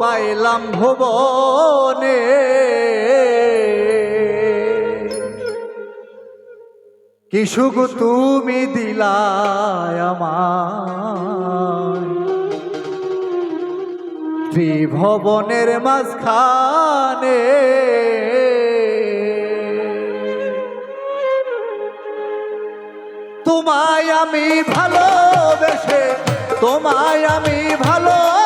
পাইলাম ভুবনে। কি সুখ তুমি দিলায় আমার ত্রিভবনের মাঝখানে। তোমায় আমি ভালোবেসে, তোমায় আমি ভালোবেসে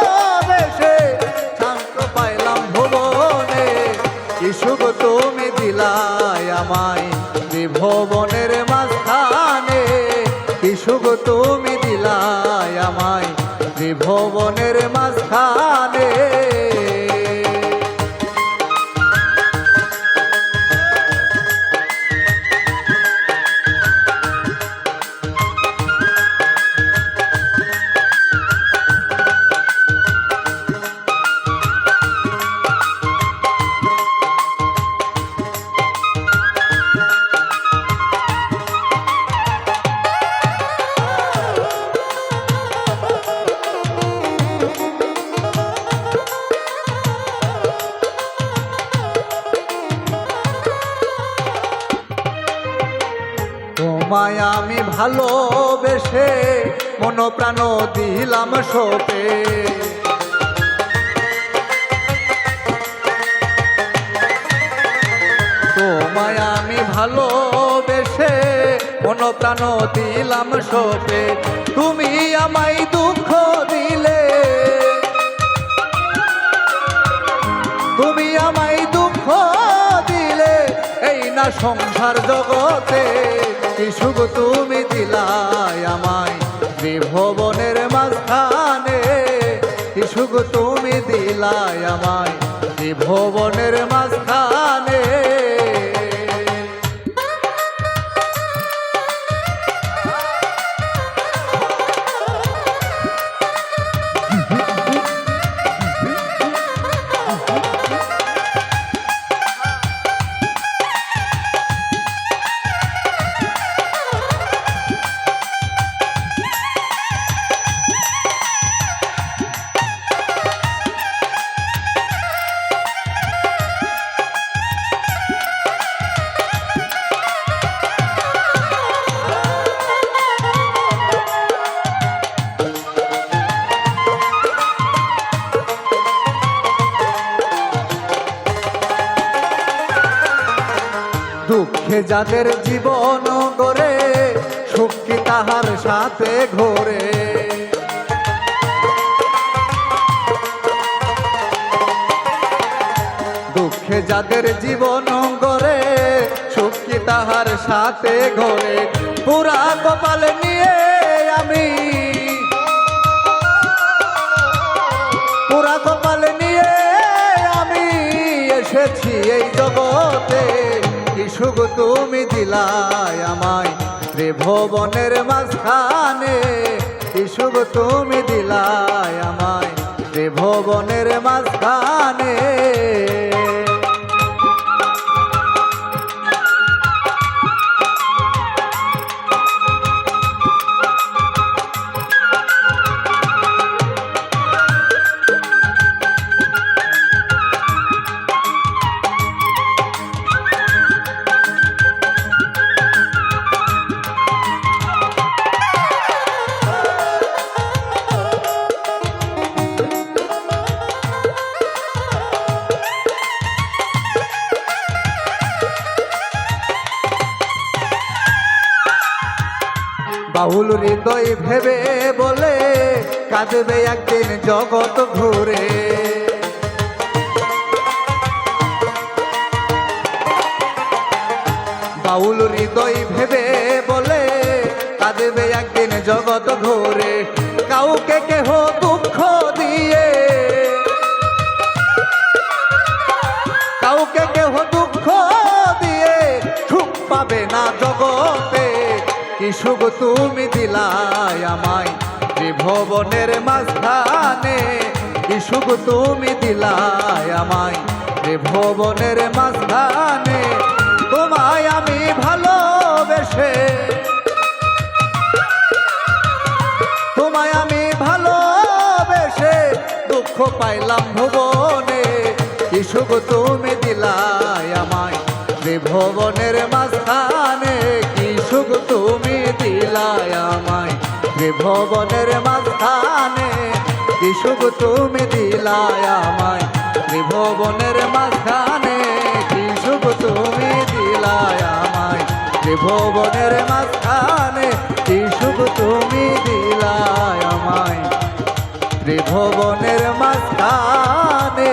দিলায় আমায় বিভবনের মাঝখানে। কিশুক তুমি দিলায় আমায় বিভবনের মাঝখানে। ভালোবেসে মন প্রাণ দিলাম সোপে তোমায় আমি ভালোবেসে মন প্রাণ দিলাম সোপে তুমি আমায় দুঃখ দিলে। তুমি আমায় দুঃখ দিলে। এই না সংসার জগতে, কি সুখ তুমি? দিলাই আমায় ত্রিভুবনের মাঝখানে। সুখ তুমি দিলাই আমায় ত্রিভুবনের মাঝখানে। দুঃখে যাদের জীবন গড়ে, সুখে তাহার সাথে ঘোরে। দুঃখে যাদের জীবন গড়ে, সুখী তাহার সাথে ঘোরে। পুরা কপাল নিয়ে সুখ তুমি দিলাই আমায়। ত্রিভুবনের মাঝখানে সুখ তুমি দিলাই আমায়। ত্রিভুবনের মাঝখানে বাহুল হৃদয় ভেবে বলে কাঁদবে একদিন জগৎ ঘুরে বাউল হৃদয় ভেবে বলে কাঁদবে একদিন জগৎ ঘুরে কাউকে কেহ দুঃখ দিয়ে, কাউকে কেহ দুঃখ দিয়ে সুখ পাবে না জগতে। সুখ তুমি দিলাই আমায় ত্রিভুবনের মাঝখানে। কি সুখ তুমি দিলাই আমায় ত্রিভুবনের মাঝখানে। তোমায় আমি ভালোবেসে, তোমায় আমি ভালোবেসে দুঃখ পাইলাম ভুবনে। সুখ তুমি দিলাই আমায় ত্রিভুবনের মাঝখানে। কি সুখ তুমি দিলাই আমায়। ত্রিভুবনের মাঝখানে কি সুখ তুমি দিলাই আমায়। ত্রিভুবনের মাঝখানে কি সুখ তুমি দিলাই আমায়। ত্রিভুবনের মাঝখানে কি সুখ তুমি দিলাই আমায়। ত্রিভুবনের মাঝখানে